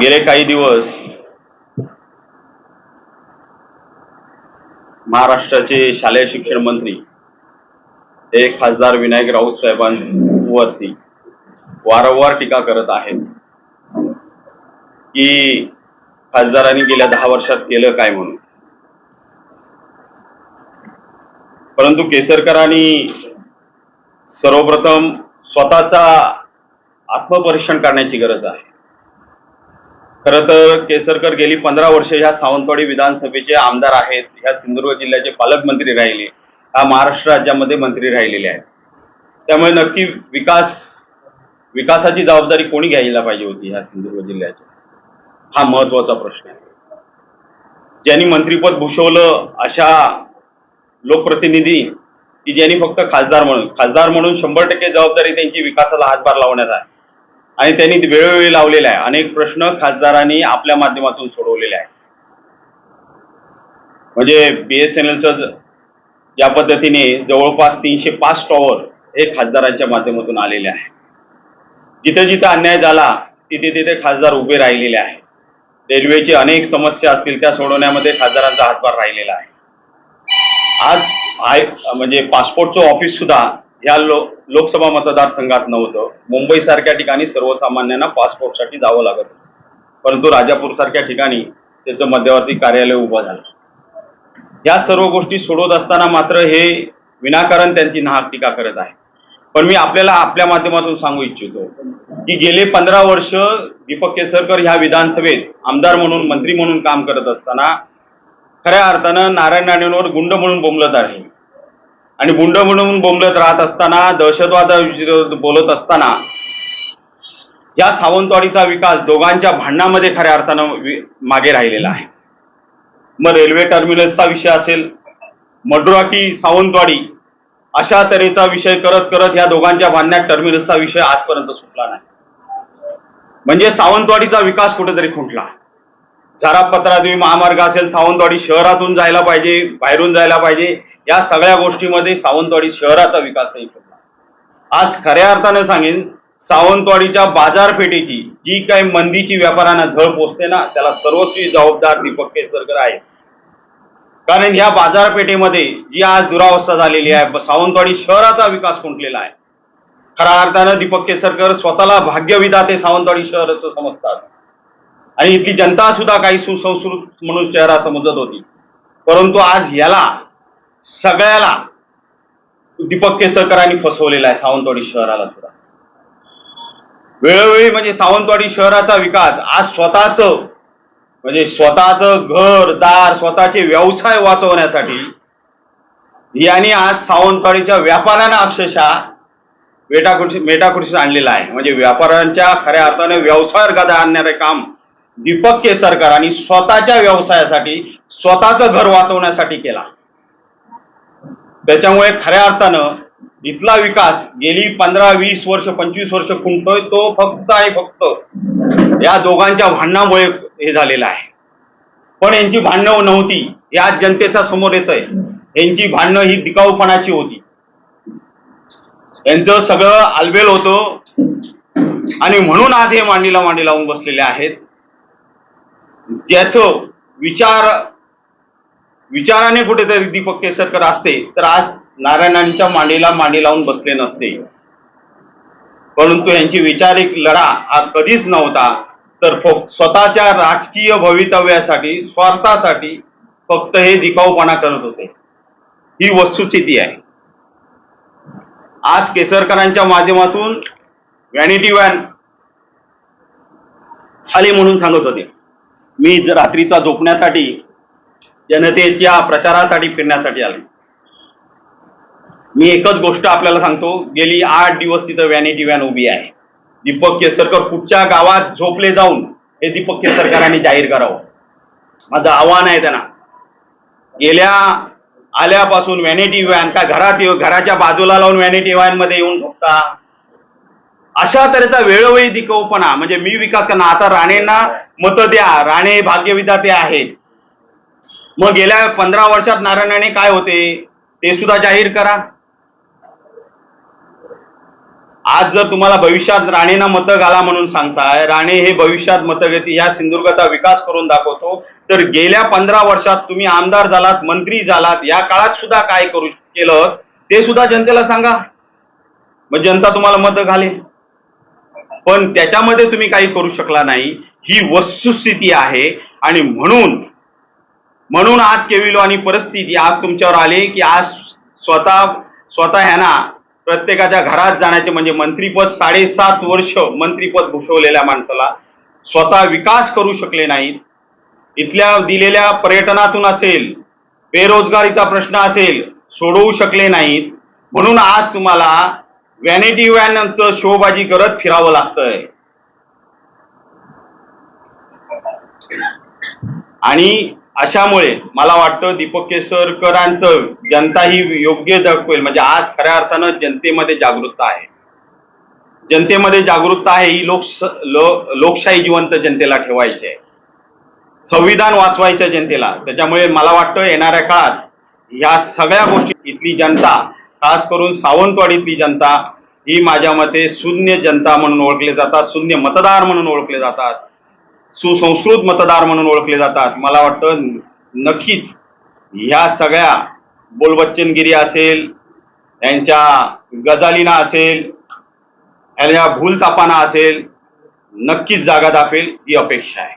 गेले काही दिवस महाराष्ट्राचे शालेय शिक्षण मंत्री हे खासदार विनायक राऊत साहेबांवरती वारंवार टीका करत आहेत. की खासदारांनी गेल्या दहा वर्षात केलं काय म्हणून? परंतु केसरकरांनी सर्वप्रथम स्वतःचा आत्मपरीक्षण करण्याची गरज आहे. खरं तर केसरकर गेली पंधरा वर्ष ह्या सावंतवाडी विधानसभेचे आमदार आहेत. ह्या सिंधुदुर्ग जिल्ह्याचे पालकमंत्री राहिले. हा महाराष्ट्र राज्यामध्ये मंत्री राहिलेले आहेत. त्यामुळे नक्की विकास विकासाची जबाबदारी कोणी घ्यायला पाहिजे होती ह्या सिंधुदुर्ग जिल्ह्याची? हा महत्त्वाचा प्रश्न आहे. ज्यांनी मंत्रीपद भूषवलं अशा लोकप्रतिनिधी की ज्यांनी फक्त खासदार म्हणून खासदार म्हणून शंभर टक्के जबाबदारी त्यांची विकासाला हातभार लावण्यात आहे आणि त्यांनी वेळोवेळी लावलेला आहे. अनेक प्रश्न खासदारांनी आपल्या माध्यमातून सोडवलेले आहेत. म्हणजे बीएसएनएलचं ज्या पद्धतीने जवळपास तीनशे पाच टॉवर हे खासदारांच्या माध्यमातून आलेले आहे जिथे जिथे अन्याय झाला तिथे तिथे खासदार उभे राहिलेले आहेत. रेल्वेची अनेक समस्या असतील त्या सोडवण्यामध्ये खासदारांचा हातभार राहिलेला आहे. आज आय म्हणजे पासपोर्टचं ऑफिस सुद्धा या लो लोकसभा मतदारसंघात नव्हतं. मुंबई सारख्या ठिकाणी सर्वसामान्यांना पासपोर्टसाठी जावं लागत होतं. परंतु राजापूर सारख्या ठिकाणी त्याचं मध्यवर्ती कार्यालय उभं झालं. या सर्व गोष्टी सोडवत असताना मात्र हे विनाकारण त्यांची नाहक टीका करत आहे. पण मी आपल्याला आपल्या माध्यमातून सांगू इच्छितो की गेले पंधरा वर्ष दीपक केसरकर ह्या विधानसभेत आमदार म्हणून मंत्री म्हणून काम करत असताना खऱ्या अर्थानं नारायण राणेंवर गुंड म्हणून बोंबलत आहे. आणि गुंड म्हणून बोंबलत राहत असताना दहशतवाद बोलत असताना या सावंतवाडीचा विकास दोघांच्या भांडणामध्ये खऱ्या अर्थानं मागे राहिलेला आहे. मग रेल्वे टर्मिनल्सचा विषय असेल मडुरा की सावंतवाडी अशा तऱ्हेचा विषय करत करत या दोघांच्या भांडण्यात टर्मिनल्सचा विषय आजपर्यंत सुटला नाही. म्हणजे सावंतवाडीचा विकास कुठेतरी खुंटला. झारा पत्रादेवी महामार्ग असेल सावंतवाडी शहरातून जायला पाहिजे बाहेरून जायला पाहिजे या सगळ्या गोष्टीमध्ये सावंतवाडी शहराचा विकासही खुंटला आज खऱ्या अर्थानं सांगेन सावंतवाडीच्या बाजारपेठेची जी काही मंदीची व्यापाऱ्यांना झळ पोचते ना त्याला सर्वस्वी जबाबदार दीपक केसरकर आहे कारण या बाजारपेठेमध्ये जी आज दुरावस्था झालेली आहे सावंतवाडी शहराचा विकास खुंटलेला आहे. खऱ्या अर्थानं दीपक केसरकर स्वतःला भाग्यविधाते सावंतवाडी शहराचं समजतात. आणि इथली जनता सुद्धा काही सुसंस्कृत म्हणून शहरा समजत होती. परंतु आज याला सगळ्याला. दीपक केसरकरांनी फसवलेला आहे सावंतवाडी शहराला सुद्धा वेळोवेळी म्हणजे सावंतवाडी शहराचा विकास आज स्वतःच म्हणजे स्वतःच घर दार स्वतःचे व्यवसाय वाचवण्यासाठी यांनी आज सावंतवाडीच्या व्यापाऱ्यांना अक्षरशः मेटाखुर्शी मेटाखुर्शीत आणलेला आहे. म्हणजे व्यापाऱ्यांच्या खऱ्या अर्थाने व्यवसायावर गदा आणणारे काम दीपक केसरकरांनी स्वतःच्या व्यवसायासाठी स्वतःचं घर वाचवण्यासाठी केला. त्याच्यामुळे खऱ्या अर्थानं इथला विकास गेली पंधरा वीस वर्ष पंचवीस वर्ष खुंटतोय तो फक्त आहे फक्त या दोघांच्या भांडणामुळे हे झालेलं आहे. पण यांची भांडणं नव्हती हे आज जनतेच्या समोर येत आहे यांची भांडणं ही दिकाऊपणाची होती. यांचं सगळं आलबेल होतं. आणि म्हणून आज हे मांडीला मांडी लावून बसलेले आहेत. ज्याचं विचार विचाराने कुठेतरी दीपक केसरकर असते तर आज नारायणांच्या मांडीला मांडी लावून बसले नसते. परंतु यांची विचारिक लढा हा कधीच नव्हता. तर फक्त स्वतःच्या राजकीय भवितव्यासाठी स्वार्थासाठी फक्त हे दिखाऊपणा करत होते. ही वस्तुस्थिती आहे. आज केसरकरांच्या माध्यमातून व्हॅनिटी व्हॅन आले म्हणून सांगत होते. मी रात्रीचा झोपण्यासाठी जनतेच्या प्रचारासाठी फिरण्यासाठी आले. मी एकच गोष्ट आपल्याला सांगतो गेली आठ दिवस तिथं व्हॅनिटी व्हॅन उभी आहे. दीपक केसरकर कुठच्या गावात झोपले जाऊन हे दीपक केसरकरांनी जाहीर करावं. माझं आव्हान आहे त्यांना. गेल्या आल्यापासून व्हॅनिटी व्हॅन का घरात येऊ घराच्या बाजूला लावून व्हॅनिटी व्हॅनमध्ये येऊन झोपता? अशा तऱ्हेचा वेळोवेळी दिकवपणा म्हणजे मी विकास करणार आता राणेंना मत द्या राणे भाग्यविधाते आहेत. मग गेल्या पंधरा वर्षात नारायणाने काय होते? ते सुद्धा जाहीर करा. आज जर तुम्हाला भविष्यात राणेना मतं घाला म्हणून सांगताय राणे हे भविष्यात मतं घेते या सिंधुदुर्गाचा विकास करून दाखवतो तर गेल्या पंधरा वर्षात तुम्ही आमदार झालात मंत्री झालात या काळात सुद्धा काय करू केलं ते सुद्धा जनतेला सांगा. मग जनता तुम्हाला मतं घाले पण त्याच्यामध्ये तुम्ही काही करू शकला नाही. ही वस्तुस्थिती आहे आणि म्हणून म्हणून आज केविलो आणि परिस्थिती आज तुमच्यावर आली की आज स्वतः स्वतः ह्यांना प्रत्येकाच्या घरात जाण्याचे म्हणजे मंत्रीपद साडेसात वर्ष मंत्रीपद भूषवलेल्या माणसाला स्वतः विकास करू शकले नाहीत. इथल्या दिलेल्या पर्यटनातून असेल बेरोजगारीचा प्रश्न असेल सोडवू शकले नाहीत. म्हणून आज तुम्हाला व्हॅनिटी व्हॅनचं शोबाजी करत फिरावं लागतंय. आणि अशामुळे मला वाटतं दीपक केसरकरांचं जनता ही योग्य दाखवेल. म्हणजे आज खऱ्या अर्थानं जनतेमध्ये जागरूकता आहे. जनतेमध्ये जागरूकता आहे ही लोक लो- लोकशाही जिवंत जनतेला ठेवायची आहे. संविधान वाचवायच्या जनतेला. त्याच्यामुळे मला वाटतं येणाऱ्या काळात ह्या सगळ्या गोष्टी इथली जनता खास करून सावंतवाडीतली जनता ही माझ्या मते शून्य जनता म्हणून ओळखले जातात शून्य मतदार म्हणून ओळखले जातात. सुसंस्कृत मतदार म्हणून ओळखले जातात. मला वाटतं नक्कीच ह्या सगळ्या बोलबच्चनगिरी असेल यांच्या गजालीना असेल यांच्या भूलतापाना असेल नक्कीच जागा दापेल ही अपेक्षा आहे.